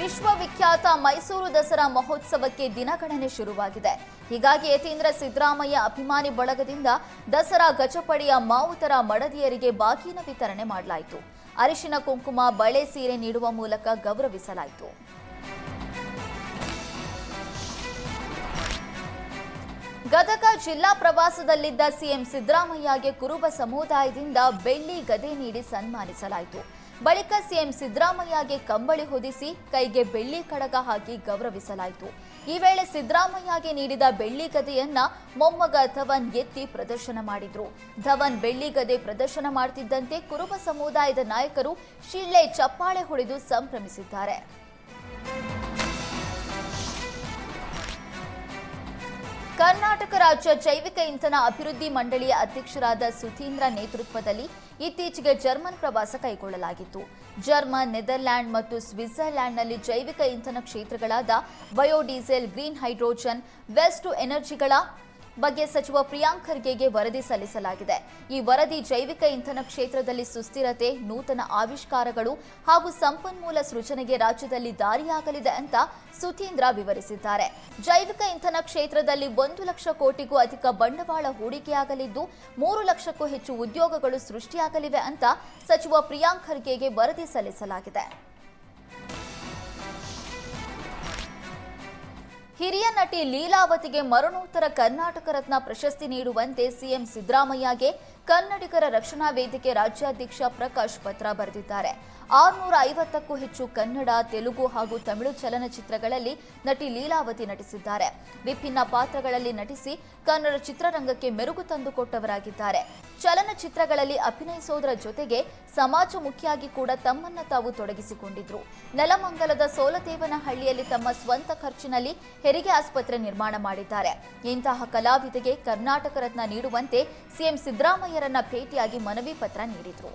ವಿಶ್ವವಿಖ್ಯಾತ ಮೈಸೂರು ದಸರಾ ಮಹೋತ್ಸವಕ್ಕೆ ದಿನಗಣನೆ ಶುರುವಾಗಿದೆ. ಹೀಗಾಗಿ ಯತೀಂದ್ರ ಸಿದ್ದರಾಮಯ್ಯ ಅಭಿಮಾನಿ ಬಳಗದಿಂದ ದಸರಾ ಗಜಪಡೆಯ ಮಾವುತರ ಮಡದಿಯರಿಗೆ ಬಾಗಿನ ವಿತರಣೆ ಮಾಡಲಾಯಿತು. ಅರಿಶಿನ ಕುಂಕುಮ, ಬಳೆ ಸೀರೆ ನೀಡುವ ಮೂಲಕ ಗೌರವಿಸಲಾಯಿತು. ಗದಗ ಜಿಲ್ಲಾ ಪ್ರವಾಸದಲ್ಲಿದ್ದ ಸಿಎಂ ಸಿದ್ದರಾಮಯ್ಯಗೆ ಕುರುಬ ಸಮುದಾಯದಿಂದ ಬೆಳ್ಳಿ ಗದೆ ನೀಡಿ ಸನ್ಮಾನಿಸಲಾಯಿತು. ಬಳಿಕ ಸಿಎಂ ಸಿದ್ದರಾಮಯ್ಯಗೆ ಕಂಬಳಿ ಹೊದಿಸಿ ಕೈಗೆ ಬೆಳ್ಳಿ ಕಡಗ ಹಾಕಿ ಗೌರವಿಸಲಾಯಿತು. ಈ ವೇಳೆ ಸಿದ್ದರಾಮಯ್ಯಗೆ ನೀಡಿದ ಬೆಳ್ಳಿ ಗದೆಯನ್ನ ಮೊಮ್ಮಗ ಧವನ್ ಎತ್ತಿ ಪ್ರದರ್ಶನ ಮಾಡಿದ್ರು. ಧವನ್ ಬೆಳ್ಳಿ ಗದೆ ಪ್ರದರ್ಶನ ಮಾಡುತ್ತಿದ್ದಂತೆ ಕುರುಬ ಸಮುದಾಯದ ನಾಯಕರು ಶಿಳ್ಳೆ ಚಪ್ಪಾಳೆ ಹೊಡೆದು ಸಂಭ್ರಮಿಸಿದ್ದಾರೆ. ಕರ್ನಾಟಕ ರಾಜ್ಯ ಜೈವಿಕ ಇಂಧನ ಅಭಿವೃದ್ಧಿ ಮಂಡಳಿಯ ಅಧ್ಯಕ್ಷರಾದ ಸುಧೀಂದ್ರ ನೇತೃತ್ವದಲ್ಲಿ ಇತ್ತೀಚೆಗೆ ಜರ್ಮನ್ ಪ್ರವಾಸ ಕೈಗೊಳ್ಳಲಾಗಿತ್ತು. ಜರ್ಮನ್, ನೆದರ್ಲ್ಯಾಂಡ್ ಮತ್ತು ಸ್ವಿಟ್ಜರ್ಲ್ಯಾಂಡ್ನಲ್ಲಿ ಜೈವಿಕ ಇಂಧನ ಕ್ಷೇತ್ರಗಳಾದ ಬಯೋಡೀಸೆಲ್, ಗ್ರೀನ್ ಹೈಡ್ರೋಜನ್, ವೆಸ್ಟ್ ಎನರ್ಜಿಗಳ ಬಗ್ಗೆ ಸಚಿವ ಪ್ರಿಯಾಂಕ್ ಖರ್ಗೆಗೆ ವರದಿ ಸಲ್ಲಿಸಲಾಗಿದೆ. ಈ ವರದಿ ಜೈವಿಕ ಇಂಧನ ಕ್ಷೇತ್ರದಲ್ಲಿ ಸುಸ್ಥಿರತೆ, ನೂತನ ಆವಿಷ್ಕಾರಗಳು ಹಾಗೂ ಸಂಪನ್ಮೂಲ ಸೃಜನೆಗೆ ರಾಜ್ಯದಲ್ಲಿ ದಾರಿಯಾಗಲಿದೆ ಅಂತ ಸುತೀಂದ್ರ ವಿವರಿಸಿದ್ದಾರೆ. ಜೈವಿಕ ಇಂಧನ ಕ್ಷೇತ್ರದಲ್ಲಿ ಒಂದು ಲಕ್ಷ ಕೋಟಿಗೂ ಅಧಿಕ ಬಂಡವಾಳ ಹೂಡಿಕೆಯಾಗಲಿದ್ದು, ಮೂರು ಲಕ್ಷಕ್ಕೂ ಹೆಚ್ಚು ಉದ್ಯೋಗಗಳು ಸೃಷ್ಟಿಯಾಗಲಿವೆ ಅಂತ ಸಚಿವ ಪ್ರಿಯಾಂಕ್ ಖರ್ಗೆಗೆ ವರದಿ ಸಲ್ಲಿಸಲಾಗಿದೆ. ಹಿರಿಯ ನಟಿ ಲೀಲಾವತಿಗೆ ಮರಣೋತ್ತರ ಕರ್ನಾಟಕ ರತ್ನ ಪ್ರಶಸ್ತಿ ನೀಡುವಂತೆ ಸಿಎಂ ಸಿದ್ದರಾಮಯ್ಯಗೆ ಕನ್ನಡಿಗರ ರಕ್ಷಣಾ ವೇದಿಕೆ ರಾಜ್ಯಾಧ್ಯಕ್ಷ ಪ್ರಕಾಶ್ ಪತ್ರ ಬರೆದಿದ್ದಾರೆ. ಆರುನೂರ ಐವತ್ತಕ್ಕೂ ಹೆಚ್ಚು ಕನ್ನಡ, ತೆಲುಗು ಹಾಗೂ ತಮಿಳು ಚಲನಚಿತ್ರಗಳಲ್ಲಿ ನಟಿ ಲೀಲಾವತಿ ನಟಿಸಿದ್ದಾರೆ. ವಿಭಿನ್ನ ಪಾತ್ರಗಳಲ್ಲಿ ನಟಿಸಿ ಕನ್ನಡ ಚಿತ್ರರಂಗಕ್ಕೆ ಮೆರುಗು ತಂದುಕೊಟ್ಟವರಾಗಿದ್ದಾರೆ ಚಲನಚಿತ್ರಗಳಲ್ಲಿ ಅಭಿನಯಿಸೋದರ ಜೊತೆಗೆ ಸಮಾಜಮುಖಿಯಾಗಿ ಕೂಡ ತಮ್ಮನ್ನ ತಾವು ತೊಡಗಿಸಿಕೊಂಡಿದ್ರು. ನೆಲಮಂಗಲದ ಸೋಲದೇವನಹಳ್ಳಿಯಲ್ಲಿ ತಮ್ಮ ಸ್ವಂತ ಖರ್ಚಿನಲ್ಲಿ ಹೆರಿಗೆ ಆಸ್ಪತ್ರೆ ನಿರ್ಮಾಣ ಮಾಡಿದ್ದಾರೆ. ಇಂತಹ ಕಲಾವಿದೆಗೆ ಕರ್ನಾಟಕ ರತ್ನ ನೀಡುವಂತೆ ಸಿಎಂ ಸಿದ್ದರಾಮಯ್ಯರನ್ನ ಭೇಟಿಯಾಗಿ ಮನವಿ ಪತ್ರ ನೀಡಿದ್ರು.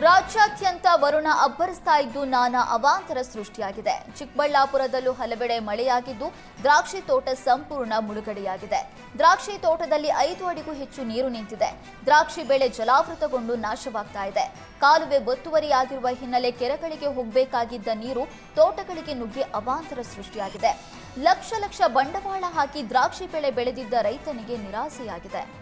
ರಾಜ್ಯಾದ್ಯಂತ ವರುಣ ಅಬ್ಬರಿಸ್ತಾ ಇದ್ದು ನಾನಾ ಅವಾಂತರ ಸೃಷ್ಟಿಯಾಗಿದೆ. ಚಿಕ್ಕಬಳ್ಳಾಪುರದಲ್ಲೂ ಹಲವೆಡೆ ಮಳೆಯಾಗಿದ್ದು ದ್ರಾಕ್ಷಿ ತೋಟ ಸಂಪೂರ್ಣ ಮುಳುಗಡೆಯಾಗಿದೆ. ದ್ರಾಕ್ಷಿ ತೋಟದಲ್ಲಿ ಐದು ಅಡಿಗೂ ಹೆಚ್ಚು ನೀರು ನಿಂತಿದೆ. ದ್ರಾಕ್ಷಿ ಬೆಳೆ ಜಲಾವೃತಗೊಂಡು ನಾಶವಾಗ್ತಾ ಇದೆ. ಕಾಲುವೆ ಒತ್ತುವರಿಯಾಗಿರುವ ಹಿನ್ನೆಲೆ ಕೆರೆಗಳಿಗೆ ಹೋಗಬೇಕಾಗಿದ್ದ ನೀರು ತೋಟಗಳಿಗೆ ನುಗ್ಗಿ ಅವಾಂತರ ಸೃಷ್ಟಿಯಾಗಿದೆ. ಲಕ್ಷ ಲಕ್ಷ ಬಂಡವಾಳ ಹಾಕಿ ದ್ರಾಕ್ಷಿ ಬೆಳೆ ಬೆಳೆದಿದ್ದ ರೈತನಿಗೆ ನಿರಾಸೆಯಾಗಿದೆ.